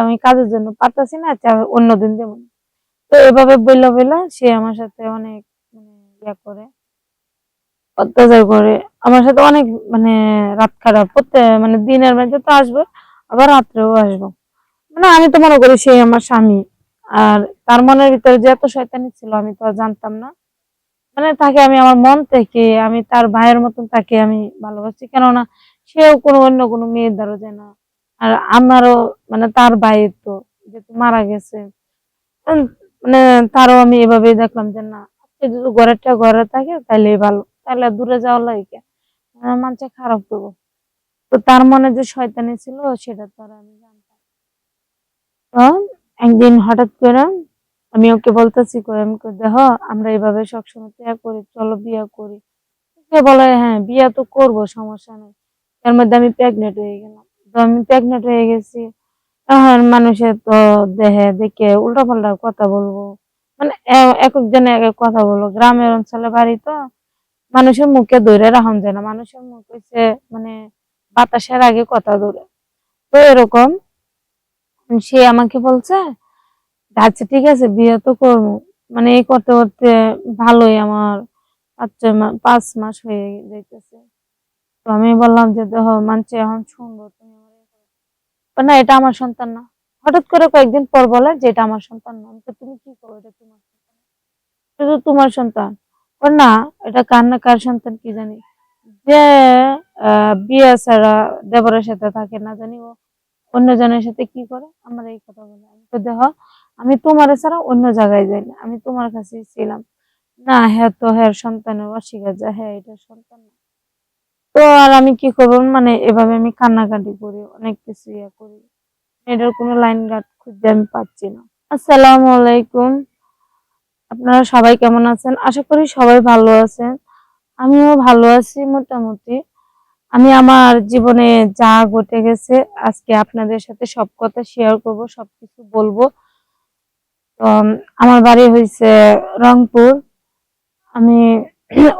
আমি কাজের জন্য পারতাছি না আচ্ছা অন্যদিন দেবো তো এভাবে বইলা বইলা সে আমার সাথে অনেক মানে ইয়া করে, অত্যাচার করে। আমার সাথে অনেক মানে রাত খারাপ প্রত্যেক মানে দিনের বেলা তো আসবে, আবার রাত্রেও আসব। মানে আমি তো মনে করি সে আমার স্বামী, আর তার মনের ভিতরে যে এত শয়তানি ছিল আমি তো জানতাম না। মানে তাকে আমি আমার মন থেকে, আমি তার ভাইয়ের মতন তাকে আমি ভালোবাসি কেননা সেও কোনো অন্য কোনো মেয়ের দ্বারা যায় না। আর আমারও মানে তার ভাইয়ের তো যেহেতু মারা গেছে মানে তারও আমি এভাবেই দেখলাম যে না যদি ঘরেরটা ঘরে থাকে ভালো তাহলে দূরে যাওয়া লাগে। খারাপ তো তার মনে যে শয়তানি ছিল সেটা তো আমি জানতাম তো একদিন হঠাৎ করে আমি ওকে বলতেছি আমি দেখো, আমরা এইভাবে সবসময় ত্যাগ করি, চলো বিয়ে করি। সে বলে হ্যাঁ বিয়ে তো করব, সমস্যা নেই। তার মধ্যে আমি প্রেগনেন্ট হয়ে গেলাম। তো আমি প্রেগনেন্ট হয়ে গেছি। এখন মানুষের তো দেহে দেখে উল্টা পাল্টা কথা বলব। মানে এক একজনে এক এক কথা বলব। গ্রামের অঞ্চলে বাড়ি তো মানুষের মুখে ধরে রাখা যায় না। মানুষের মুখ হচ্ছে মানে বাতাসের আগে কথা ধরে। তো এরকম সে আমাকে বলছে আচ্ছা ঠিক আছে, বিয়ে তো করব। মানে এই করতে করতে ভালোই আমার পাঁচ ছয় মাস পাঁচ মাস হয়ে যাইতেছে। তো আমি বললাম যে, দেখো, মানছে এখন শুনব তুমি না, এটা আমার সন্তান না। হঠাৎ করে কয়েকদিন পর বলে যে এটা আমার সন্তান না। তুমি কি করো? এটা তোমার সন্তান তো তোমার সন্তান। না, এটা কার না কার সন্তান কি জানি। যে বিয়ে ছাড়া দেবরের সাথে থাকে না জানি ও অন্য জনের সাথে কি করে? আমার এই কথা বলে। আমি তো দেখো, আমি তোমার ছাড়া অন্য জায়গায় যাই না। আমি তোমার কাছেই ছিলাম। না হ্যাঁ তো হ্যাঁ সন্তানের অস্বীকার যা হ্যাঁ এটা সন্তান না। তো আর আমি কি করব? মানে এভাবে আমি কান্নাকাটি করি, অনেক কিছু ইয়ে করি। এটার কোনো লাইন গার্ড খুঁজে আমি পাচ্ছি না। আসসালামু আলাইকুম। আপনারা সবাই কেমন আছেন? আশা করি সবাই ভালো আছেন। আমিও ভালো আছি মোটামুটি। আমি আমার জীবনে যা ঘটে গেছে, আজকে আপনাদের সাথে সব কথা শেয়ার করব সবকিছু বলব। তো, আমার বাড়ি হয়েছে রংপুর। আমি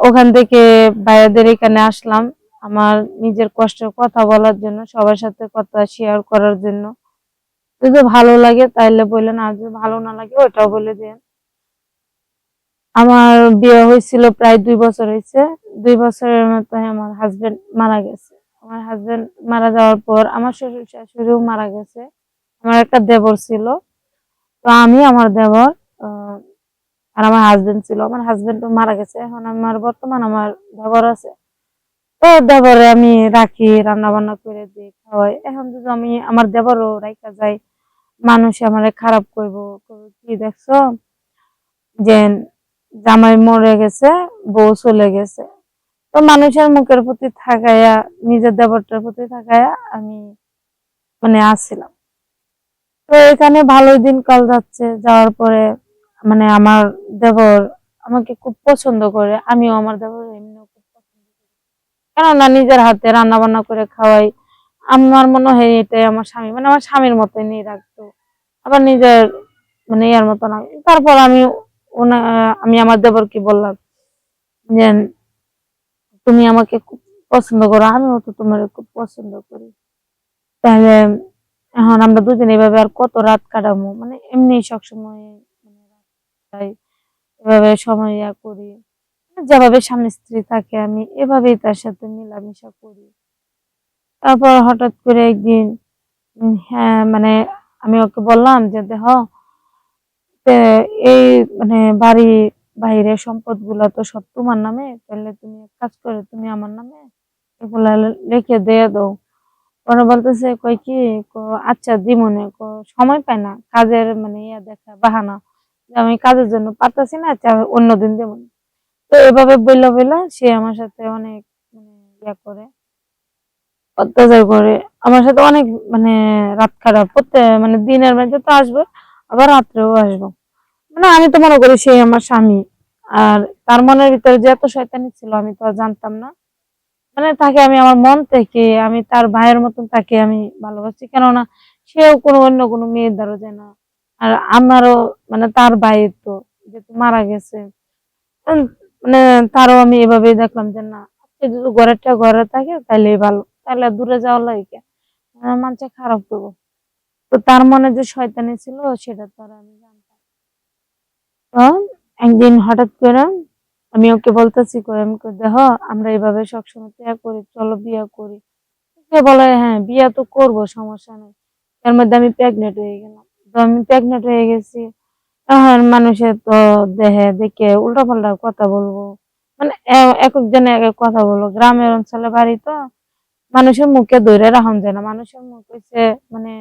ওখান থেকে বাইরেদের এখানে আসলাম। আমার নিজের কষ্টের কথা বলার জন্য, সবার সাথে কথা শেয়ার করার জন্য। যদি ভালো লাগে তাইলে বললেন, আর যদি ভালো না লাগে ওটাও বলে দেন। আমার বিয়ে হয়েছিল প্রায় দুই বছর হয়েছে। দুই বছরের মতো আমার হাজবেন্ড মারা গেছে। আমার হাজবেন্ড মারা যাওয়ার পর আমার শ্বশুর শাশুড়িও মারা গেছে। আমার একটা দেবর ছিল। তো আমি আমার দেবর আর আমার হাজবেন্ড ছিল। আমার হাজবেন্ড মারা গেছে। এখন আমার বর্তমান আমার দেবর আছে। দেবরে আমি রাখি রান্না বান্না করে দিই খাওয়াই। এখন যদি আমি আমার দেবরও রাইকা যাই, মানুষ আমারে খারাপ করব কি দেখছ? যে জামাই মরে গেছে, বউ চলে গেছে। তো মানুষের মুখের প্রতি থাকায়া, নিজের দেবরটার প্রতি থাকায়া আমি মানে আসছিলাম। তো এখানে ভালোই দিন কাল যাচ্ছে, যাওয়ার পরে মানে আমার দেবর আমাকে খুব পছন্দ করে, আমিও আমার দেবর করি কেননা নিজের হাতে রান্না বান্না করে খাওয়াই। আমার মনে হয় এটাই আমার স্বামী মানে আমার স্বামীর মতোই নিয়ে রাখতো। আবার নিজের মানে ইয়ার মতো না। তারপর আমি আমি আমার দেবরকে বললাম যে, তুমি আমাকে খুব পছন্দ করো, আমিও তো তোমার খুব পছন্দ করি। তাহলে এখন আমরা দুজন এভাবে আর কত রাত কাটাবো? মানে এমনি সবসময় মানে এভাবে সময় ইয়া করি। যেভাবে স্বামী স্ত্রী থাকে আমি এভাবেই তার সাথে মেলামেশা করি। তারপর হঠাৎ করে একদিন হ্যাঁ মানে আমি ওকে বললাম যে তে এই মানে বাড়ি বাইরে সম্পদগুলা তো সব তোমার নামে, তাহলে তুমি এক কাজ করে, তুমি আমার নামে এগুলা লিখে দিয়ে দাও। ওরা বলতেছে, কই কি আচ্ছা দিমনে কো, সময় পায় না, কাজের মানে ইয়া দেখা, বাহানা আমি কাজের জন্য পারতাছি না আচ্ছা অন্যদিন দেবো তো এভাবে বইলা বইলা সে আমার সাথে অনেক মানে ইয়া করে, অত্যাচার করে। আমার সাথে অনেক মানে রাত খারাপ প্রত্যেক মানে দিনের বেলা তো আসবে, আবার রাত্রেও আসব। মানে আমি তো মনে করি সে আমার স্বামী। আর তার মনের ভিতরে যে এত শয়তানি ছিল আমি তো জানতাম না। মানে তাকে আমি আমার মন থেকে, আমি তার ভাইয়ের মতন তাকে আমি ভালোবাসি। কেননা সেও কোনো অন্য কোনো মেয়ের দ্বারা যায় না। আর আমারও মানে তার ভাইয়ের তো যেহেতু মারা গেছে। মানে তারও আমি এভাবেই দেখলাম যে না আজকে যদি ঘরেরটা ঘরে থাকে তাহলে ভালো। তাহলে দূরে যাওয়া লাগে মানুষে খারাপ করব। তো তার মনে যে শয়তানি ছিল সেটা তো আমি জানতাম তো একদিন হঠাৎ করে আমি ওকে বলতেছি কই আমি কই, আমরা এইভাবে সবসময় ত্যাগ করি চলো বিয়ে করি। সে বলে হ্যাঁ বিয়ে তো করব সমস্যা নেই। তার মধ্যে আমি প্রেগনেন্ট হয়ে গেলাম। তো আমি প্রেগনেন্ট হয়ে গেছি। এখন মানুষের তো দেহে দেখে উল্টা পাল্টা কথা বলব। মানে এক একজনে এক এক কথা বলব। গ্রামের অঞ্চলে বাড়ি তো মানুষের মুখে ধরে রাখা যায় না। মানুষের মুখ হচ্ছে মানে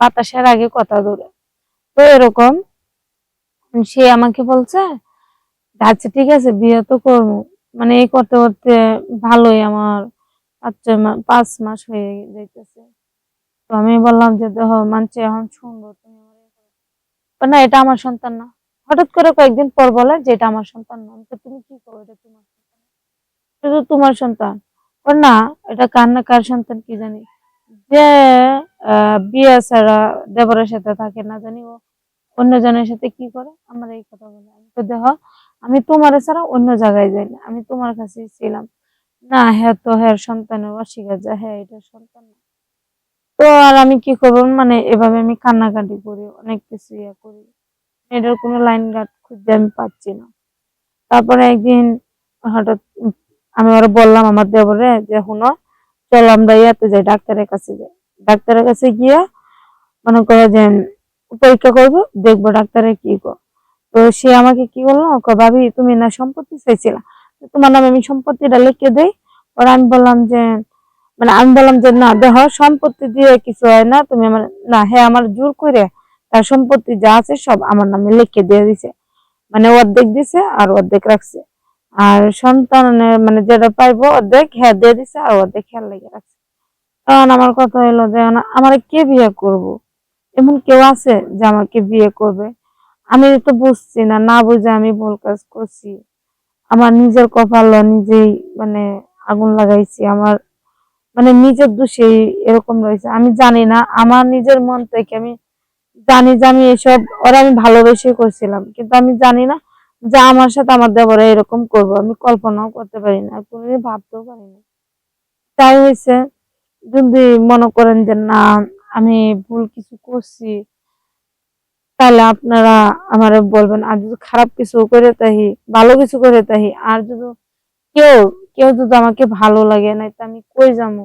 বাতাসের আগে কথা ধরে। তো এরকম সে আমাকে বলছে আচ্ছা ঠিক আছে, বিয়ে তো করব। মানে এই করতে করতে ভালোই আমার পাঁচ পাঁচ মাস হয়ে যাইতেছে। তো আমি বললাম যে, দেখো মানছে এখন শুনব তুমি না, এটা আমার সন্তান না। হঠাৎ করে কয়েকদিন পর বলে যে এটা আমার সন্তান না। তুমি কি করো? এটা তোমার সন্তান তো তোমার সন্তান। না, এটা কার না কার সন্তান কি জানি। যে বিয়ে ছাড়া দেবরের সাথে থাকে না জানি ও অন্য জনের সাথে কি করে? আমার এই কথা বলে। আমি তো দেখো, আমি তোমার ছাড়া অন্য জায়গায় যাই না। আমি তোমার কাছেই ছিলাম। না হ্যাঁ তো হ্যাঁ সন্তানের অস্বীকার যা হ্যাঁ এটা সন্তান না। তো আর আমি কি করব? মানে এভাবে আমি কান্নাকাটি করি, অনেক কিছু ইয়ে করি। এটার কোনো লাইন গার্ড খুঁজে আমি পাচ্ছি না। তারপরে একদিন হঠাৎ আমি ওরা বললাম আমার দেবরে যে শুনো চল আমরা ইয়াতে যাই, ডাক্তারের কাছে যাই। ডাক্তারের কাছে গিয়ে মনে করো যে, পরীক্ষা করব, দেখব ডাক্তারের কি গো তো সে আমাকে কি বলল? ভাবি, তুমি না সম্পত্তি চাইছিলা? তোমার নামে আমি সম্পত্তিটা লিখে দেই। পরে আমি বললাম যে মানে আমি বললাম যে, না, দেহ সম্পত্তি দিয়ে কিছু হয় না। তুমি আমার, না হ্যাঁ আমার জোর করে তার সম্পত্তি যা আছে সব আমার নামে লিখে দিয়ে দিছে। মানে অর্ধেক দিছে আর অর্ধেক রাখছে। আর সন্তানের মানে যেটা পাইবো অর্ধেক হ্যাঁ দিয়ে দিছে আর অর্ধেক খেয়াল লেগে রাখছে। তখন আমার কথা হলো যে আমার কে বিয়ে করব? এমন কেউ আছে যে আমাকে বিয়ে করবে? আমি তো বুঝছি না না বুঝে আমি ভুল কাজ করছি। আমার নিজের কপাল নিজেই মানে আগুন লাগাইছি। আমার মানে নিজের দোষেই এরকম রয়েছে। আমি জানি না, আমার নিজের মন থেকে আমি জানি যে আমি এসব, ওরা আমি ভালোবেসে করছিলাম। কিন্তু আমি জানি না যে আমার সাথে আমার দেবরা এরকম করব। আমি কল্পনাও করতে পারি না কোনোদিন ভাবতেও পারি না। তাই হয়েছে, যদি মনে করেন যে না, আমি ভুল কিছু করছি, তাহলে আপনারা আমার বলবেন, আর যদি খারাপ কিছু করে তাহি ভালো কিছু করে তাহি আর যদি কেউ কেউ যদি আমাকে ভালো লাগে না তো আমি কই যাব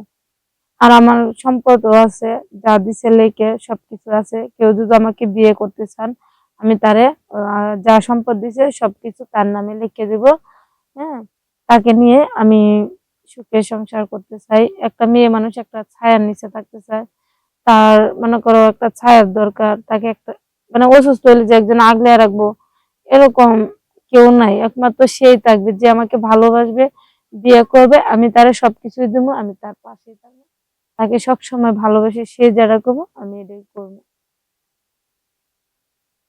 আর আমার সম্পদও আছে, যা দিছে লেকে সবকিছু আছে। কেউ যদি আমাকে বিয়ে করতে চান, আমি তারে যা সম্পদ দিছে সবকিছু তার নামে লিখে দেব হ্যাঁ? তাকে নিয়ে আমি সুখে সংসার করতে চাই। একটা মেয়ে মানুষ একটা ছায়ার নিচে থাকতে চায়। তার, মনে করো, একটা ছায়ার দরকার। তাকে একটা মানে অসুস্থ হলে যে একজন আগলে রাখব, এরকম কেউ নাই। একমাত্র সেই থাকবে যে আমাকে ভালোবাসবে বিয়ে করবে, আমি তারা সবকিছুই দেবো, আমি তার পাশে থাকব। তাকে সবসময় ভালোবেসে সে যারা করব, আমি এটাই করব।